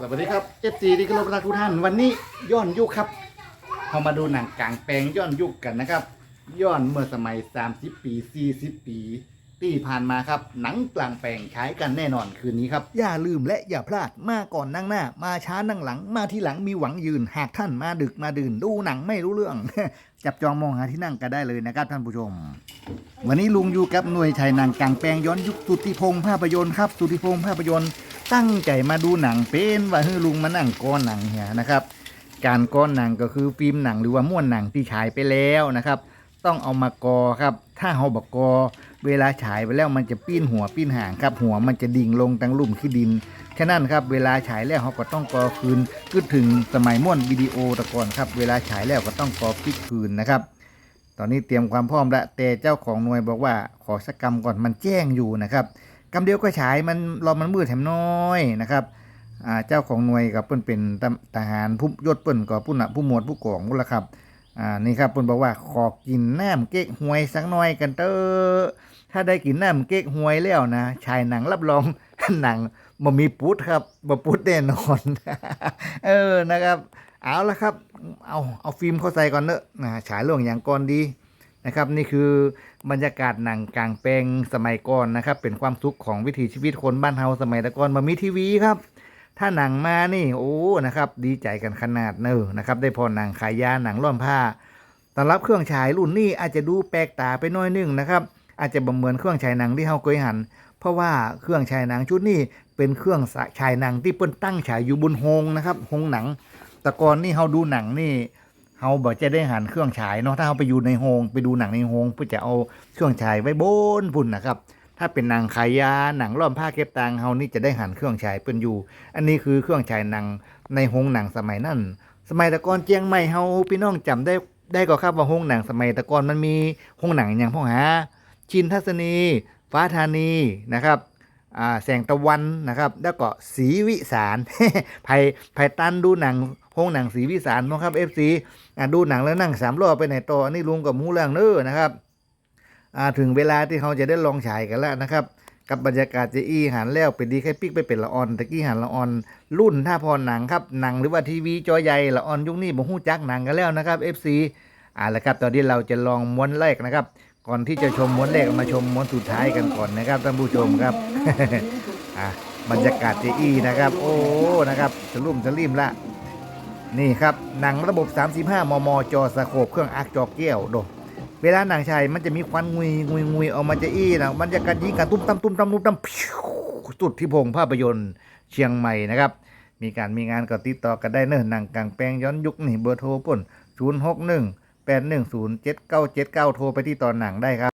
สวัสดีครับ FC ที่กรพรักทุกท่าน วันนี้ย้อนยุคครับเรามาดูหนังกลางแปลงย้อนยุคกันนะครับ ย้อนเมื่อสมัย 30 ปี 40 ปีที่ผ่านมาครับ หนังกลางแปลงใช้กันแน่นอนคืนนี้ครับ อย่าลืมและอย่าพลาดมาก่อนนั่งหน้า มาช้านั่งหลัง มาที่หลังมีหวังยืน หากท่านมาดึกมาดื่น ดูหนังไม่รู้เรื่อง จับจองมองหาที่นั่งกันได้เลยนะครับท่านผู้ชม วันนี้ลุงอยู่กับหน่วยชัยหนังกลางแปลงย้อนยุคสุติพงษ์ภาพยนตร์ครับสุติพงษ์ภาพยนตร์ ตั้งใจมาดูหนังเป็นว่าให้ลุงมานั่งก้อนหนังเหียนะครับ การก้อนหนังก็คือฟิล์มหนังหรือว่าม้วนหนังที่ฉายไปแล้วนะครับ ต้องเอามากอครับถ้าเฮาบกกอ เวลาฉายไปแล้วมันจะปิ้นหัวปิ้นหางครับ หัวมันจะดิ่งลงตังลุ่มขี้ดินฉะนั้นครับเวลาฉายแล้วเขาก็ต้องกอคืนก็ถึงสมัยม้วนวิดีโอตะก่อนครับ เวลาฉายแล้วก็ต้องกอพลิกคืนนะครับ ตอนนี้เตรียมความพร้อมแล้วแต่เจ้าของหน่วยบอกว่าขอสักกรรมก่อนมันแจ้งอยู่นะครับ กำเดียวก็ฉายมันรอมันมืดแถมน้อยนะครับอ่าเจ้าของหน่วยกับเปิ้นเป็นทหารผู้ยศเปิ้นก็ผู้หนักผู้หมวดผู้กองพุ่นละครับอ่านี่ครับเปิ้นบอกว่าขอกินน้ำเก๊กหวยสักหน่อยกันเตอะถ้าได้กินน้ำเก๊กหวยแล้วนะชายหนังรับรองหนังบ่มีปุ๊ดครับบ่ปุ๊ดแน่นอน เออนะครับ เอาละครับ เอาเอาฟิล์มเข้าใส่ก่อนเนอะนะฉายเรื่องอย่างก่อนดี นะครับนี่คือบรรยากาศหนังกลางแปลงสมัยก่อนนะครับ เป็นความสุขของวิถีชีวิตคนบ้านเฮาสมัยตะก่อนมามีทีวีครับ ถ้าหนังมานี่โอ้นะครับ ดีใจกันขนาดเนอนะครับ ได้พอหนังขายยาหนังร่อนผ้าสำหรับเครื่องฉายรุ่นนี้อาจจะดูแปลกตาไปน้อยนึงนะครับ อาจจะบ่เหมือนเครื่องฉายหนังที่เฮาเคยหัน เพราะว่าเครื่องฉายหนังชุดนี้เป็นเครื่องฉายหนังที่เปิ้นตั้งฉายอยู่บนโฮงนะครับโฮงหนังแต่ก่อนนี่เฮาดูหนังนี่ เฮาบอกจะได้หันเครื่องฉายเนาะถ้าเฮาไปอยู่ในโฮงไปดูหนังในโฮงเพื่อจะเอาเครื่องฉายไว้บนพุ่นนะครับ ถ้าเป็นหนังขายยาหนังล้อมผ้าเก็บตังเฮานี่จะได้หันเครื่องฉายเปิ้นอยู่ อันนี้คือเครื่องฉายหนังในโฮงหนังสมัยนั้นสมัยต่ก่อนเจียงใหม่เฮาพี่น้องจำได้ได้ก็ครับว่าโฮงหนังสมัยต่ก่อนมันมีโฮงหนังอย่างพ่อหาชินทัศนี ฟ้าธานีนะครับ แสงตะวันนะครับ แล้วก็ศรีวิสารไผ่ไผ่ตันดูหนังโรงหนังศรีวิสารนะครับเอฟซีดูหนังแล้วนั่งสามรอบไปไหนต่ออันนี่ลุงกับมูเรื่องเน้อนะครับถึงเวลาที่เขาจะได้ลองฉายกันแล้วนะครับ กับบรรยากาศจะอีหันแล้วเป็นดีแค่ปิกไปเป็นละออนตะกี้หันละออน รุ่นถ้าพอหนังครับหนังหรือว่าทีวีจอใหญ่ละออนยุคนี้บ่ฮู้จักหนังกันแล้วนะครับ FC อ่าแล้วครับตอนนี้เราจะลองม้วนแรกนะครับ ก่อนที่จะชมม้วนแรกมาชมม้วนสุดท้ายกันก่อนนะครับท่านผู้ชมครับอะบรรยากาศเจอีนะครับ โอ้นะครับสลุ่มสลิมละนี่ครับหนังระบบ 35 มม จอสโคปเครื่องอาร์คจอแก้วโดเวลาหนังชายมันจะมีควันงุยงุยงุยออกมาเจอีนะบรรยากาศยิงกันตุ้มตั้มตุ้มตั้มตุ้มตั้มพิวสุดที่พงภาพยนตร์เชียงใหม่นะครับ มีการมีงานก็ติดต่อกันได้เนอะหนังกลางแปลงย้อนยุคนี่เบอร์โทรป่น061 810 7979 โทรไปที่ตอนหนังได้ครับ